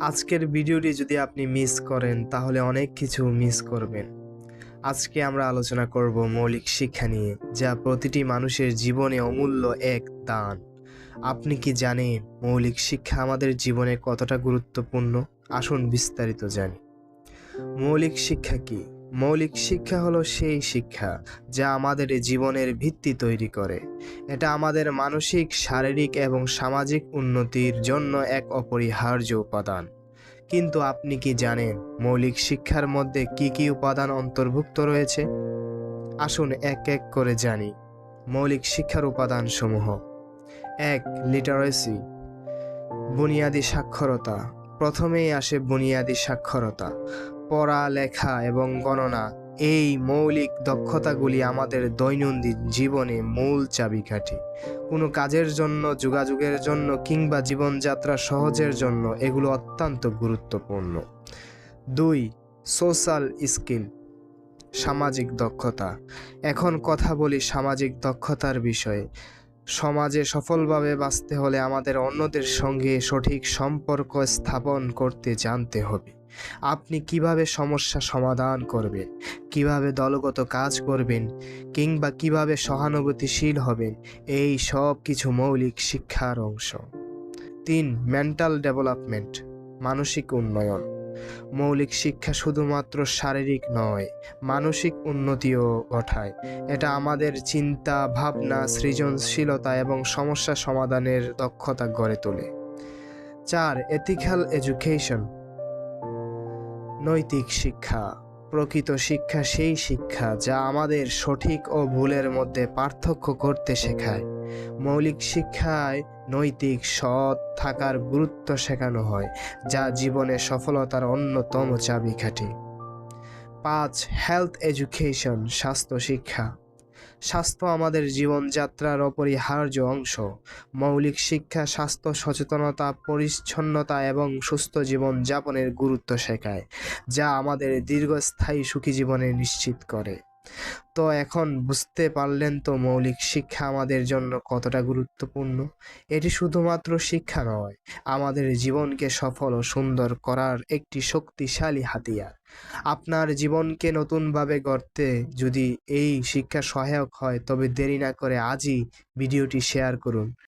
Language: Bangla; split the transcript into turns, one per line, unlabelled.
আজকের ভিডিওটি যদি আপনি মিস করেন, তাহলে অনেক কিছু মিস করবেন। আজকে আমরা আলোচনা করব মৌলিক শিক্ষা নিয়ে, যা প্রতিটি মানুষের জীবনে অমূল্য এক দান। আপনি কি জানেন মৌলিক শিক্ষা আমাদের জীবনে কতটা গুরুত্বপূর্ণ? আসুন বিস্তারিত জানি। মৌলিক শিক্ষা কি? মৌলিক শিক্ষা হলো সেই শিক্ষা যা আমাদের জীবনের ভিত্তি তৈরি করে। এটা আমাদের মানসিক, শারীরিক এবং সামাজিক উন্নতির জন্য এক অপরিহার্য উপাদান। কিন্তু আপনি কি জানেন মৌলিক শিক্ষার মধ্যে কি কি উপাদান অন্তর্ভুক্ত রয়েছে? আসুন এক এক করে জানি। মৌলিক শিক্ষার উপাদানসমূহ। এক লিটারেসি বুনিয়াদী সাক্ষরতা। প্রথমেই আসে বুনিয়াদী সাক্ষরতা। পড়া লেখা এবং গণনা, এই মৌলিক দক্ষতাগুলি আমাদের দৈনন্দিন জীবনে মূল চাবিকাঠি। কোনো কাজের জন্য, যোগাযোগের জন্য কিংবা জীবনযাত্রা সহজের জন্য এগুলো অত্যন্ত গুরুত্বপূর্ণ। দুই, সোশ্যাল স্কিল, সামাজিক দক্ষতা। এখন কথা বলি সামাজিক দক্ষতার বিষয়ে। সমাজে সফলভাবে বাঁচতে হলে আমাদের অন্যদের সঙ্গে সঠিক সম্পর্ক স্থাপন করতে জানতে হবে। আপনি কীভাবে সমস্যা সমাধান করবেন? কীভাবে দলগত কাজ করবেন? কিংবা কীভাবে সহানুভূতিশীল হবেন? এই সব কিছু মৌলিক শিক্ষার অংশ। তিন মেন্টাল ডেভেলপমেন্ট মানসিক উন্নয়ন। মৌলিক শিক্ষা শুধুমাত্র শারীরিক নয়, মানসিক উন্নতিও ঘটায়। এটা আমাদের চিন্তা, ভাবনা, সৃজনশীলতা এবং সমস্যা সমাধানের দক্ষতা গড়ে তোলে। চার এথিক্যাল এডুকেশন নৈতিক শিক্ষা। প্রকৃত শিক্ষা সেই শিক্ষা যা আমাদের সঠিক ও ভুলের মধ্যে পার্থক্য করতে শেখায়। মৌলিক শিক্ষায় নৈতিক সৎ থাকার গুরুত্ব শেখানো হয়, যা জীবনে সফলতার অন্যতম চাবিকাঠি পাঁচ হেলথ এডুকেশন স্বাস্থ্য শিক্ষা। স্বাস্থ্য আমাদের জীবনযাত্রার অপরিহার্য অংশ। মৌলিক শিক্ষা স্বাস্থ্য সচেতনতা, পরিচ্ছন্নতা এবং সুস্থ জীবনযাপনের গুরুত্ব শেখায়, যা আমাদের দীর্ঘস্থায়ী সুখী জীবনে নিশ্চিত করে। তো এখন বুঝতে পারলেন তো মৌলিক শিক্ষা আমাদের জন্য কতটা গুরুত্বপূর্ণ? এটি শুধুমাত্র শিক্ষা নয়, আমাদের জীবনকে সফল ও সুন্দর করার একটি শক্তিশালী হাতিয়ার। আপনার জীবনকে নতুনভাবে গড়তে যদি এই শিক্ষা সহায়ক হয়, তবে দেরি না করে আজই ভিডিওটি শেয়ার করুন।